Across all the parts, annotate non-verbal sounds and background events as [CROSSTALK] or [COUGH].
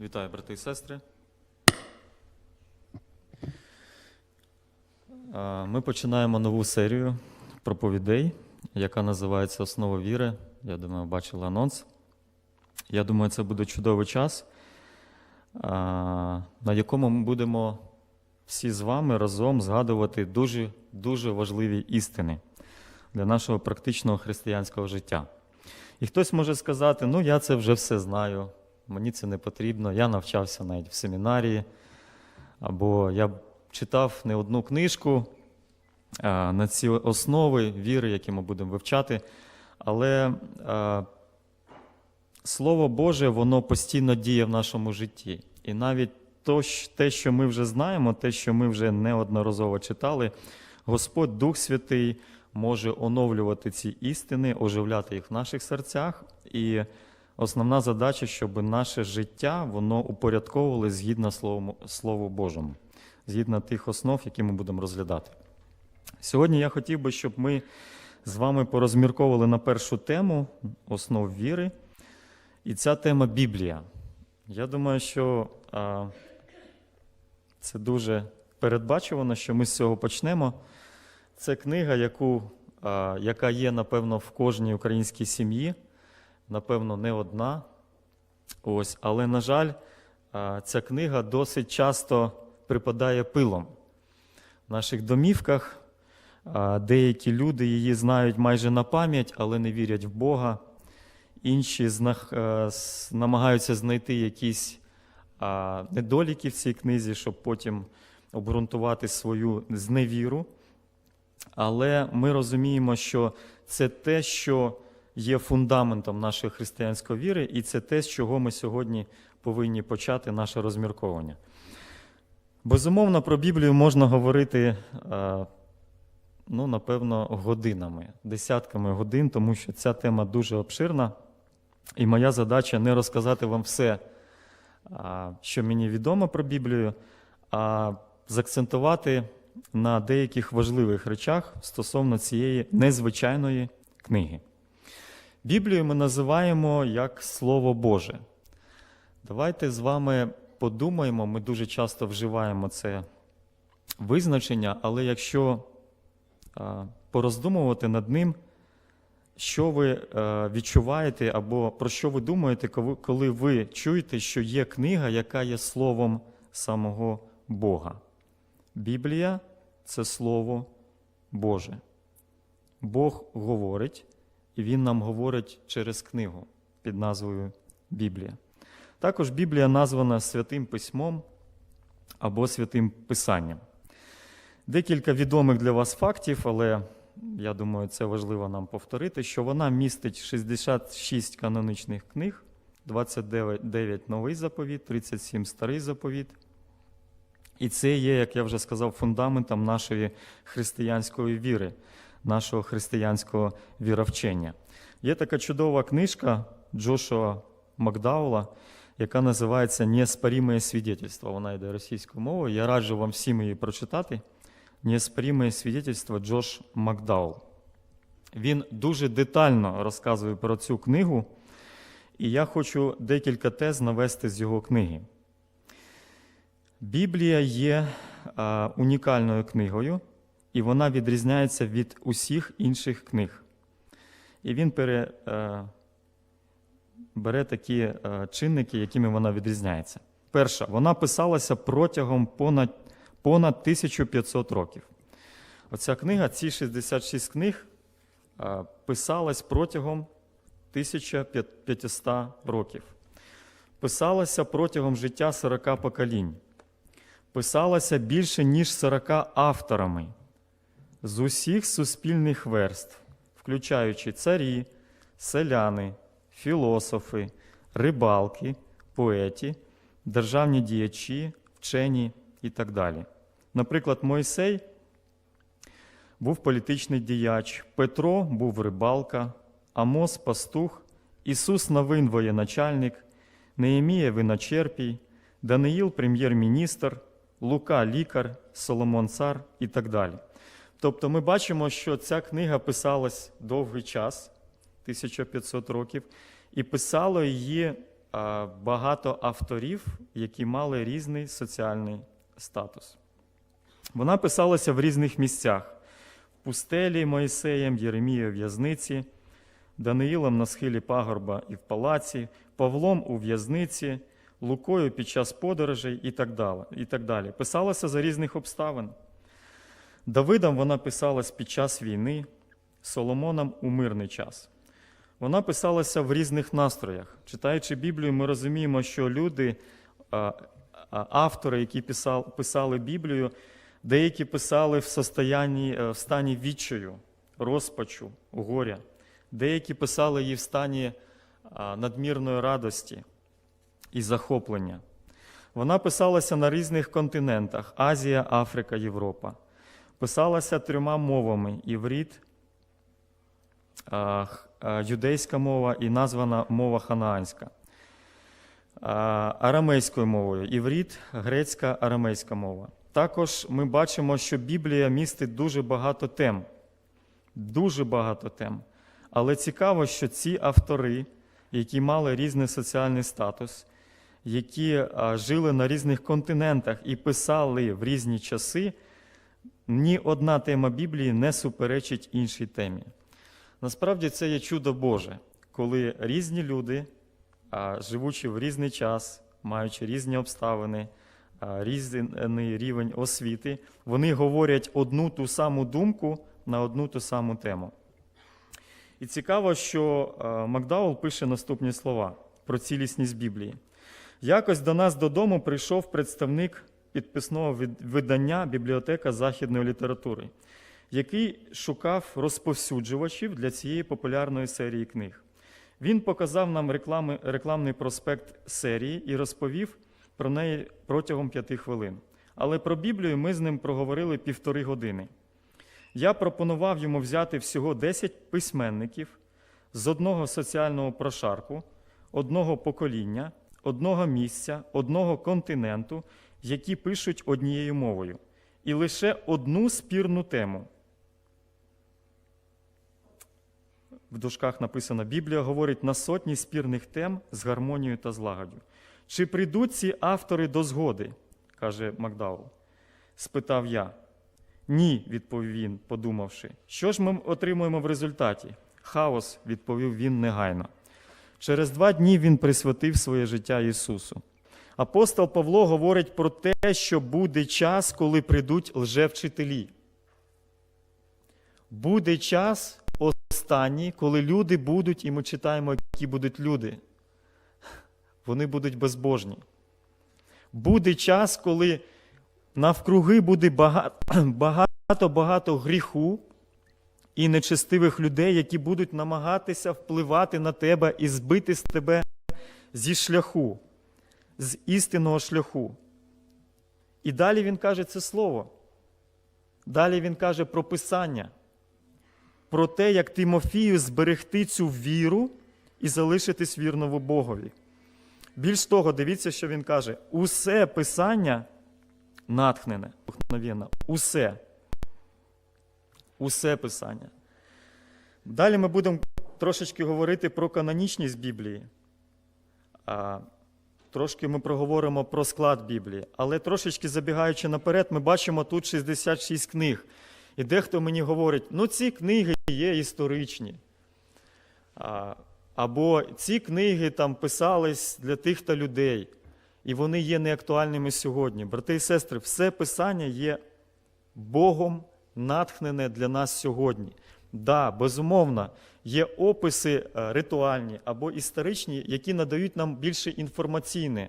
Вітаю, брати і сестри. Ми починаємо нову серію проповідей, яка називається Основа віри. Я думаю, бачили анонс. Я думаю, це буде чудовий час, на якому ми будемо всі з вами разом згадувати дуже, дуже важливі істини для нашого практичного християнського життя. І хтось може сказати: ну, я це вже все знаю, мені це не потрібно, я навчався навіть в семінарії, або я читав не одну книжку а, на ці основи віри, які ми будемо вивчати. Але а, Слово Боже, воно постійно діє в нашому житті. І навіть те, що ми вже знаємо, те, що ми вже неодноразово читали, Господь Дух Святий може оновлювати ці істини, оживляти їх в наших серцях. І основна задача, щоб наше життя воно упорядковували згідно Слову, Слову Божому, згідно тих основ, які ми будемо розглядати. Сьогодні я хотів би, щоб ми з вами порозмірковували на першу тему основ віри. І ця тема Біблія. Я думаю, що а, це дуже передбачувано, що ми з цього почнемо. Це книга, яку, а, яка є, напевно, в кожній українській сім'ї, напевно, не одна. Ось, але, на жаль, ця книга досить часто припадає пилом. В наших домівках деякі люди її знають майже на пам'ять, але не вірять в Бога. Інші намагаються знайти якісь недоліки в цій книзі, щоб потім обґрунтувати свою зневіру. Але ми розуміємо, що це те, що є фундаментом нашої християнської віри, і це те, з чого ми сьогодні повинні почати наше розмірковання. Безумовно, про Біблію можна говорити, е, ну, напевно, годинами, десятками годин, тому що ця тема дуже обширна. І моя задача не розказати вам все, що мені відомо про Біблію, а закцентувати на деяких важливих речах стосовно цієї незвичайної книги. Біблію ми називаємо як Слово Боже. Давайте з вами подумаємо, ми дуже часто вживаємо це визначення, але якщо а, пороздумувати над ним, що ви е, відчуваєте або про що ви думаєте, коли ви чуєте, що є книга, яка є словом самого Бога. Біблія це Слово Боже. Бог говорить, і Він нам говорить через книгу під назвою Біблія. Також Біблія названа Святим Письмом або Святим Писанням. Декілька відомих для вас фактів, але я думаю, це важливо нам повторити, що вона містить 66 канонічних книг, 29 новий заповіт, 37 старий заповіт. І це є, як я вже сказав, фундаментом нашої християнської віри, нашого християнського віровчення. Є така чудова книжка Джошуа Макдаула, яка називається «Неоспоримое свідетельство». Вона йде російською мовою. Я раджу вам всім її прочитати. «Неоспоримое свідетельство» Джош Макдаул. Він дуже детально розказує про цю книгу, і я хочу декілька тез навести з його книги. Біблія є унікальною книгою, і вона відрізняється від усіх інших книг. І він пере, е, бере такі е, чинники, якими вона відрізняється. Перша, вона писалася протягом понад, понад 1500 років. Оця книга, ці 66 книг, е, писалась протягом 1500 років. Писалася протягом життя 40 поколінь. Писалася більше, ніж 40 авторами з усіх суспільних верств, включаючи царі, селяни, філософи, рибалки, поеті, державні діячі, вчені і так далі. Наприклад, Мойсей був політичний діяч, Петро був рибалка, Амос пастух, Ісус Новин воєначальник, Неємія виночерпій, Даниїл прем'єр-міністр, Лука лікар, Соломон цар і так далі. Тобто ми бачимо, що ця книга писалась довгий час, 1500 років, і писало її багато авторів, які мали різний соціальний статус. Вона писалася в різних місцях: в пустелі Моїсеєм, Єремією в'язниці, Даниїлом на схилі пагорба і в палаці, Павлом у в'язниці, Лукою під час подорожей і так далі. І так далі. Писалася за різних обставин. Давидом вона писалась під час війни, Соломоном у мирний час. Вона писалася в різних настроях. Читаючи Біблію, ми розуміємо, що люди, автори, які писали, писали Біблію, деякі писали в, состоянні, е, в стані відчаю, розпачу, горя, деякі писали її в стані надмірної радості і захоплення. Вона писалася на різних континентах: Азія, Африка, Європа. Писалася трьома мовами: а, юдейська мова і названа мова ханаанська. Арамейською мовою іврит, грецька, арамейська мова. Також ми бачимо, що Біблія містить дуже багато тем. Дуже багато тем. Але цікаво, що ці автори, які мали різний соціальний статус, які жили на різних континентах і писали в різні часи, ні одна тема Біблії не суперечить іншій темі. Насправді це є чудо Боже, коли різні люди, живучи в різний час, маючи різні обставини, різний рівень освіти, вони говорять одну ту саму думку на одну ту саму тему. І цікаво, що Макдаул пише наступні слова про цілісність Біблії. Якось до нас додому прийшов представник підписного видання бібліотека західної літератури, який шукав розповсюджувачів для цієї популярної серії книг. Він показав нам реклами, рекламний проспект серії і розповів про неї протягом п'яти хвилин. Але про Біблію ми з ним проговорили півтори години. Я пропонував йому взяти всього 10 письменників з одного соціального прошарку, одного покоління, одного місця, одного континенту, які пишуть однією мовою, і лише одну спірну тему. В дужках написано Біблія говорить на сотні спірних тем з гармонією та злагодю. Чи прийдуть ці автори до згоди? каже Макдаул. Спитав я. Ні, відповів він, подумавши. Що ж ми отримуємо в результаті? Хаос, відповів він негайно. Через два дні він присвятив своє життя Ісусу. Апостол Павло говорить про те, що буде час, коли прийдуть лжевчителі. Буде час останній, коли люди будуть, і ми читаємо, які будуть люди. Вони будуть безбожні. Буде час, коли навкруги буде багато-багато [CLEARS THROAT] гріху і нечестивих людей, які будуть намагатися впливати на тебе і збити з тебе зі шляху, з істинного шляху. І далі він каже це слово. Далі він каже про Писання, про те, як Тимофію зберегти цю віру і залишитись вірному Богові. Більш того, дивіться, що він каже: усе Писання натхнене, усе. Усе Писання. Далі ми будемо трошечки говорити про канонічність Біблії. Трошки ми проговоримо про склад Біблії, але трошечки забігаючи наперед, ми бачимо тут 66 книг. І дехто мені говорить, ну ці книги є історичні. Або ці книги там писались для тих та людей, і вони є неактуальними сьогодні. Брати і сестри, все писання є Богом натхнене для нас сьогодні. Да, безумовно, є описи е, ритуальні або історичні, які надають нам більше інформаційне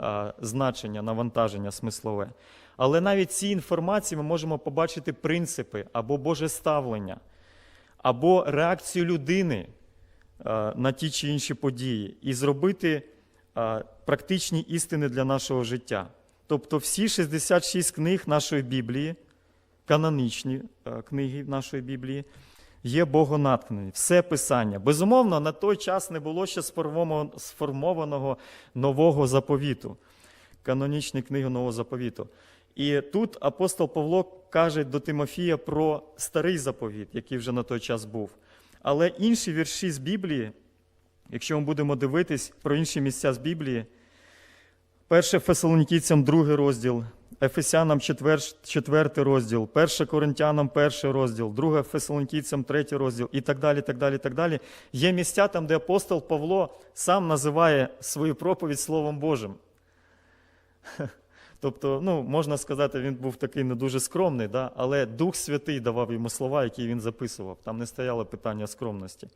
е, значення, навантаження смислове. Але навіть ці інформації ми можемо побачити принципи або Боже ставлення, або реакцію людини е, на ті чи інші події, і зробити практичні істини для нашого життя. Тобто всі 66 книг нашої Біблії, канонічні книги нашої Біблії, є богонатхнені. Все писання. Безумовно, на той час не було ще сформованого нового заповіту, канонічні книги нового заповіту. І тут апостол Павло каже до Тимофія про старий заповіт, який вже на той час був. Але інші вірші з Біблії Якщо ми будемо дивитись про інші місця з Біблії, перше Фесалонікійцям другий розділ, Ефесянам четвер, четвертий розділ, перше Коринтянам перший розділ, друге Фесалонікійцям третій розділ і так далі. так далі, так далі. Є місця там, де апостол Павло сам називає свою проповідь Словом Божим. [LAUGHS] Тобто, ну, можна сказати, він був такий не дуже скромний, да? але Дух Святий давав йому слова, які він записував. Там не стояло питання скромності.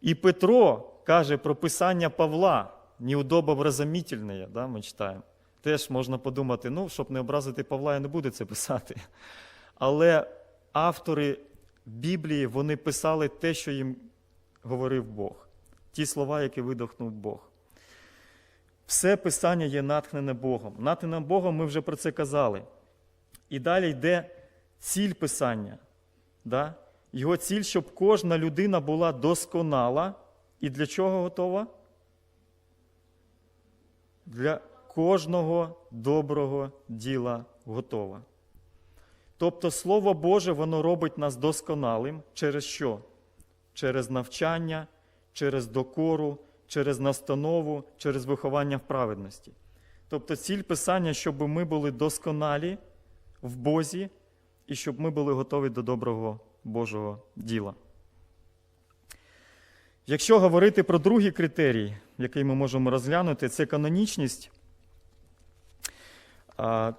І Петро каже про писання Павла, неудобовразумітельне, да, ми читаємо. Теж можна подумати, ну, щоб не образити Павла, я не буду це писати. Але автори Біблії вони писали те, що їм говорив Бог, ті слова, які видохнув Бог. Все писання є натхнене Богом. Натхнене Богом ми вже про це казали. І далі йде ціль писання. Да? Його ціль, щоб кожна людина була досконала. І для чого готова? Для кожного доброго діла готова. Тобто Слово Боже, воно робить нас досконалим через що? Через навчання, через докору, через настанову, через виховання в праведності. Тобто ціль Писання, щоб ми були досконалі в Бозі і щоб ми були готові до доброго Божого діла. Якщо говорити про другий критерій, який ми можемо розглянути, це канонічність,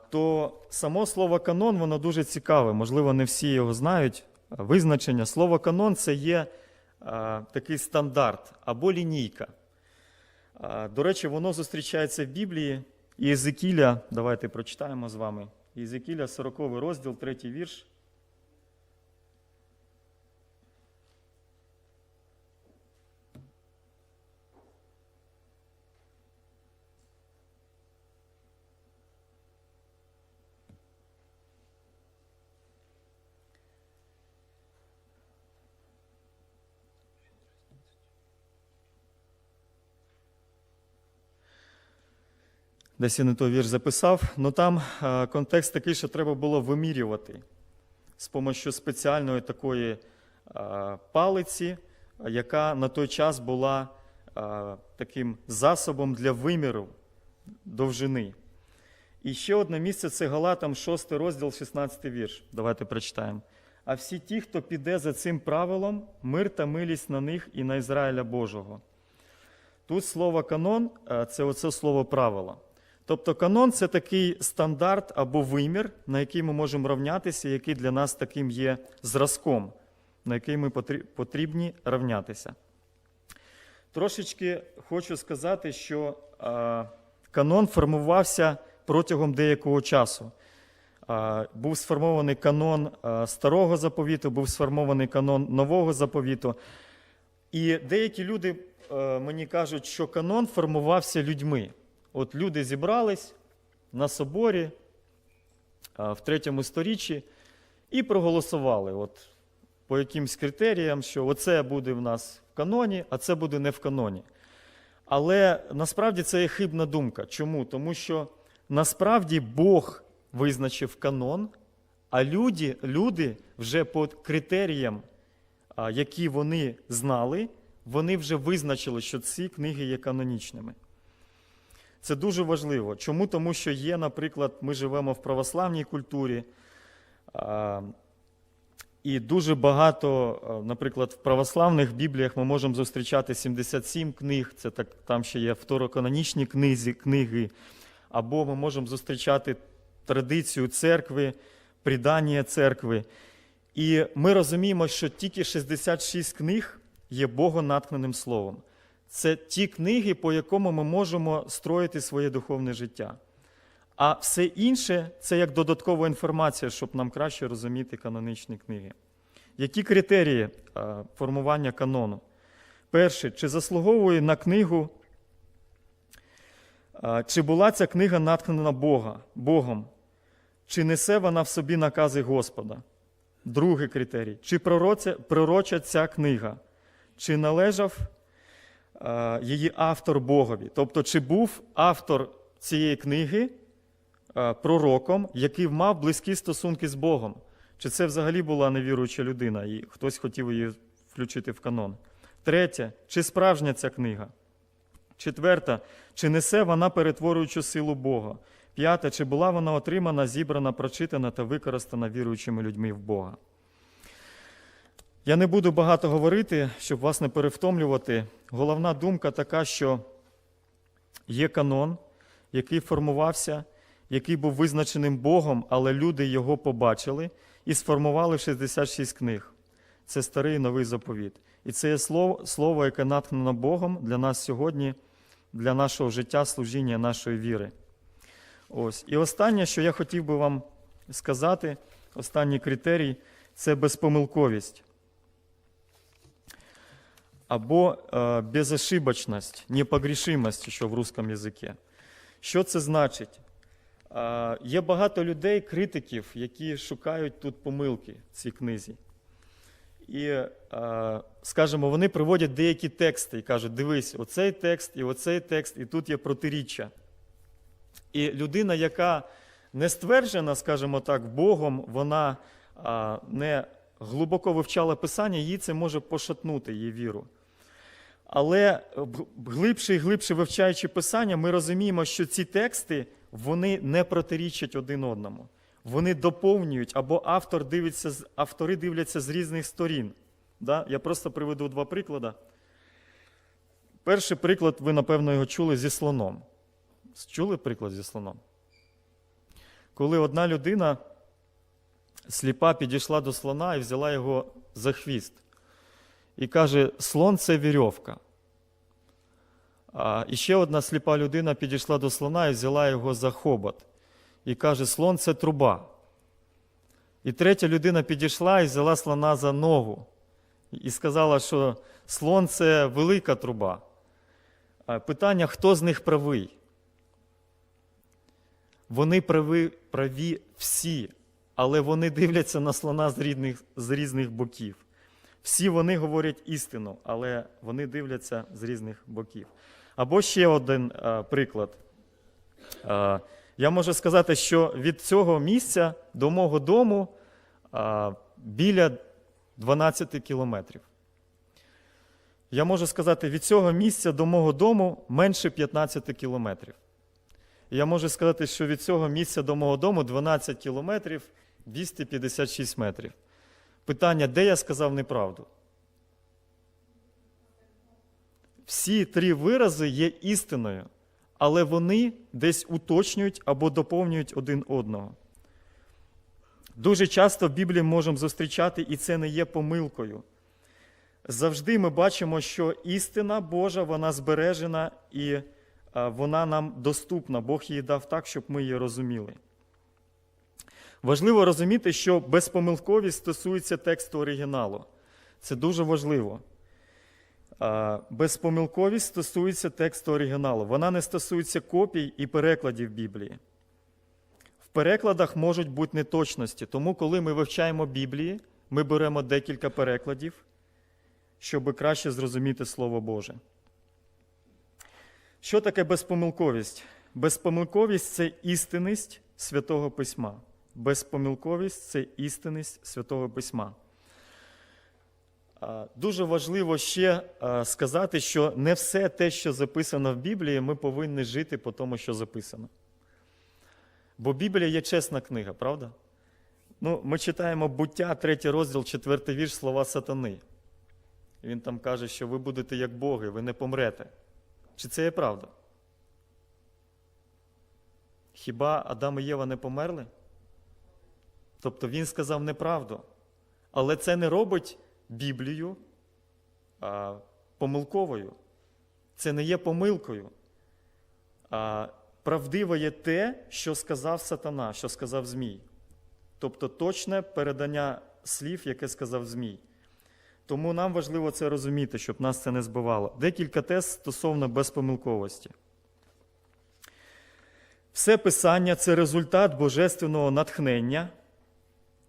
то само слово канон, воно дуже цікаве. Можливо, не всі його знають. Визначення. Слово канон це є такий стандарт або лінійка. До речі, воно зустрічається в Біблії. Єзекіля, давайте прочитаємо з вами. Єзекіля, 40 розділ, 3 вірш. Десь я не той вірш записав, але там е, контекст такий, що треба було вимірювати з допомогою спеціальної такої е, палиці, яка на той час була е, таким засобом для виміру довжини. І ще одне місце це Галатам, 6 розділ, 16 вірш. Давайте прочитаємо. А всі ті, хто піде за цим правилом, мир та милість на них і на Ізраїля Божого. Тут слово канон це оце слово правило. Тобто канон це такий стандарт або вимір, на який ми можемо рівнятися, який для нас таким є зразком, на який ми потрібні рівнятися. Трошечки хочу сказати, що канон формувався протягом деякого часу. Був сформований канон старого заповіту, був сформований канон нового заповіту. І деякі люди е, мені кажуть, що канон формувався людьми. От люди зібрались на соборі в третьому сторіччі і проголосували от, по якимсь критеріям, що оце буде в нас в каноні, а це буде не в каноні. Але насправді це є хибна думка. Чому? Тому що насправді Бог визначив канон, а люди, люди вже по критеріям, які вони знали, вони вже визначили, що ці книги є канонічними. Це дуже важливо. Чому? Тому що є, наприклад, ми живемо в православній культурі, і дуже багато, наприклад, в православних бібліях ми можемо зустрічати 77 книг, це так, там ще є второканонічні книзі, книги, або ми можемо зустрічати традицію церкви, придання церкви. І ми розуміємо, що тільки 66 книг є богонатхненим словом. Це ті книги, по якому ми можемо строїти своє духовне життя. А все інше це як додаткова інформація, щоб нам краще розуміти канонічні книги. Які критерії формування канону? Перше, чи заслуговує на книгу, чи була ця книга натхнена Бога, Богом, чи несе вона в собі накази Господа? Другий критерій, чи пророча ця книга, чи належав е, її автор Богові. Тобто, чи був автор цієї книги е, пророком, який мав близькі стосунки з Богом? Чи це взагалі була невіруюча людина, і хтось хотів її включити в канон? Третє, чи справжня ця книга? Четверта, чи несе вона перетворюючу силу Бога? П'яте, чи була вона отримана, зібрана, прочитана та використана віруючими людьми в Бога? Я не буду багато говорити, щоб вас не перевтомлювати. Головна думка така, що є канон, який формувався, який був визначеним Богом, але люди його побачили і сформували 66 книг. Це старий і новий заповіт. І це є слово, слово, яке натхнено Богом для нас сьогодні, для нашого життя, служіння, нашої віри. Ось. І останнє, що я хотів би вам сказати, останній критерій це безпомилковість. Або е, безошибочність, непогрішимость, що в русском язикі. Що це значить? Е, є багато людей, критиків, які шукають тут помилки в цій книзі. І, е, скажімо, вони приводять деякі тексти і кажуть: дивись, оцей текст і оцей текст, і тут є протиріччя. І людина, яка не стверджена, скажімо так, Богом, вона не глибоко вивчала Писання, їй це може пошатнути її віру. Але глибше і глибше вивчаючи Писання, ми розуміємо, що ці тексти вони не протирічать один одному. Вони доповнюють, або автор дивиться, автори дивляться з різних сторін. Да? Я просто приведу два приклади. Перший приклад, ви, напевно, його чули зі слоном. Чули приклад зі слоном? Коли одна людина сліпа підійшла до слона і взяла його за хвіст. І каже: слон це вірьовка. А і ще одна сліпа людина підійшла до слона і взяла його за хобот. І каже, слон це труба. І третя людина підійшла і взяла слона за ногу. І сказала, що слон це велика труба. Питання, хто з них правий? Вони праві, праві всі, але вони дивляться на слона з різних, з різних боків. Всі вони говорять істину, але вони дивляться з різних боків. Або ще один а, приклад. А, я можу сказати, що від цього місця до мого дому а, біля 12 кілометрів. Я можу сказати, від цього місця до мого дому менше 15 кілометрів. Я можу сказати, що від цього місця до мого дому 12 кілометрів 256 метрів. Питання, де я сказав неправду? Всі три вирази є істиною, але вони десь уточнюють або доповнюють один одного. Дуже часто в Біблії можемо зустрічати, і це не є помилкою. Завжди ми бачимо, що істина Божа, вона збережена і вона нам доступна. Бог її дав так, щоб ми її розуміли. Важливо розуміти, що безпомилковість стосується тексту оригіналу. Це дуже важливо. Безпомилковість стосується тексту оригіналу. Вона не стосується копій і перекладів Біблії. В перекладах можуть бути неточності, тому коли ми вивчаємо Біблії, ми беремо декілька перекладів, щоб краще зрозуміти Слово Боже. Що таке безпомилковість? Безпомилковість це істинність Святого Письма. Безпомилковість це істинність Святого Письма. Дуже важливо ще сказати, що не все те, що записано в Біблії, ми повинні жити по тому, що записано. Бо Біблія є чесна книга, правда? Ну, Ми читаємо буття, третій розділ, четвертий вірш, слова сатани. Він там каже, що ви будете як Боги, ви не помрете. Чи це є правда? Хіба Адам і Єва не померли? Тобто він сказав неправду. Але це не робить Біблію а, помилковою. Це не є помилкою. А, правдиво є те, що сказав сатана, що сказав Змій. Тобто точне передання слів, яке сказав Змій. Тому нам важливо це розуміти, щоб нас це не збивало. Декілька тез стосовно безпомилковості. Все писання це результат божественного натхнення.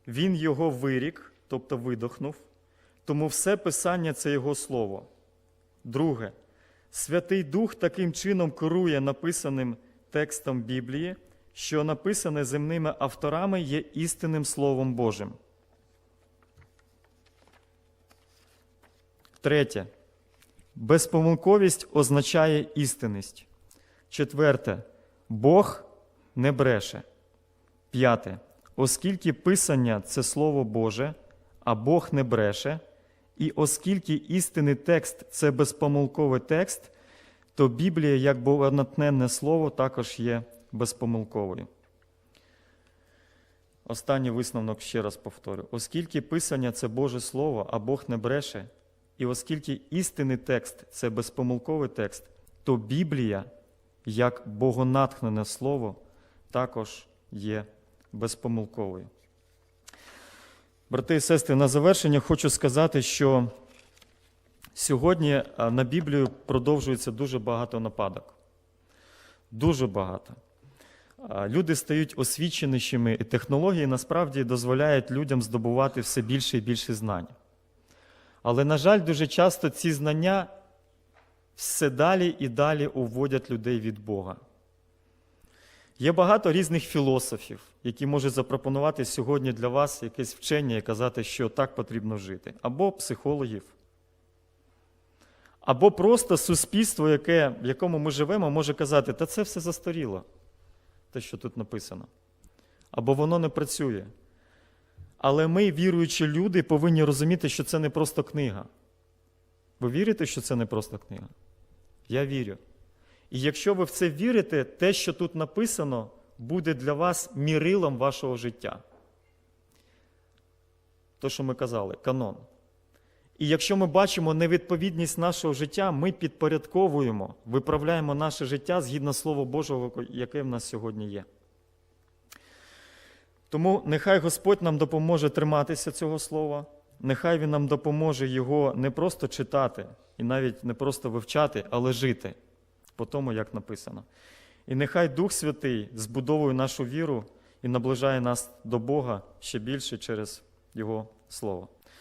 Він його вирік, тобто видохнув. Тому все писання це його слово. Друге, Святий Дух таким чином керує написаним текстом Біблії, що написане земними авторами є істинним Словом Божим. Третє. Безпомилковість означає істинність. Четверте. Бог не бреше. П'яте. Оскільки Писання це Слово Боже, а Бог не бреше, і оскільки істинний текст це безпомилковий текст, то Біблія, як богонатхненне слово, також є безпомилковою. Останній висновок ще раз повторю. Оскільки Писання це Боже Слово, а Бог не бреше, і оскільки істинний текст це безпомилковий текст, то Біблія, як богонатхнене слово, також є безпомилковою. Брати і сестри, на завершення хочу сказати, що сьогодні на Біблію продовжується дуже багато нападок. Дуже багато. Люди стають освіченішими, і технології насправді дозволяють людям здобувати все більше і більше знань. Але, на жаль, дуже часто ці знання все далі і далі уводять людей від Бога. Є багато різних філософів, які можуть запропонувати сьогодні для вас якесь вчення і казати, що так потрібно жити, або психологів, або просто суспільство, яке, в якому ми живемо, може казати, та це все застаріло, те, що тут написано. Або воно не працює. Але ми, віруючі люди, повинні розуміти, що це не просто книга. Ви вірите, що це не просто книга? Я вірю. І якщо ви в це вірите, те, що тут написано, буде для вас мірилом вашого життя. То, що ми казали, канон. І якщо ми бачимо невідповідність нашого життя, ми підпорядковуємо, виправляємо наше життя згідно Слова Божого, яке в нас сьогодні є. Тому нехай Господь нам допоможе триматися цього слова, нехай Він нам допоможе його не просто читати і навіть не просто вивчати, але жити по тому, як написано. І нехай Дух Святий збудовує нашу віру і наближає нас до Бога ще більше через Його Слово.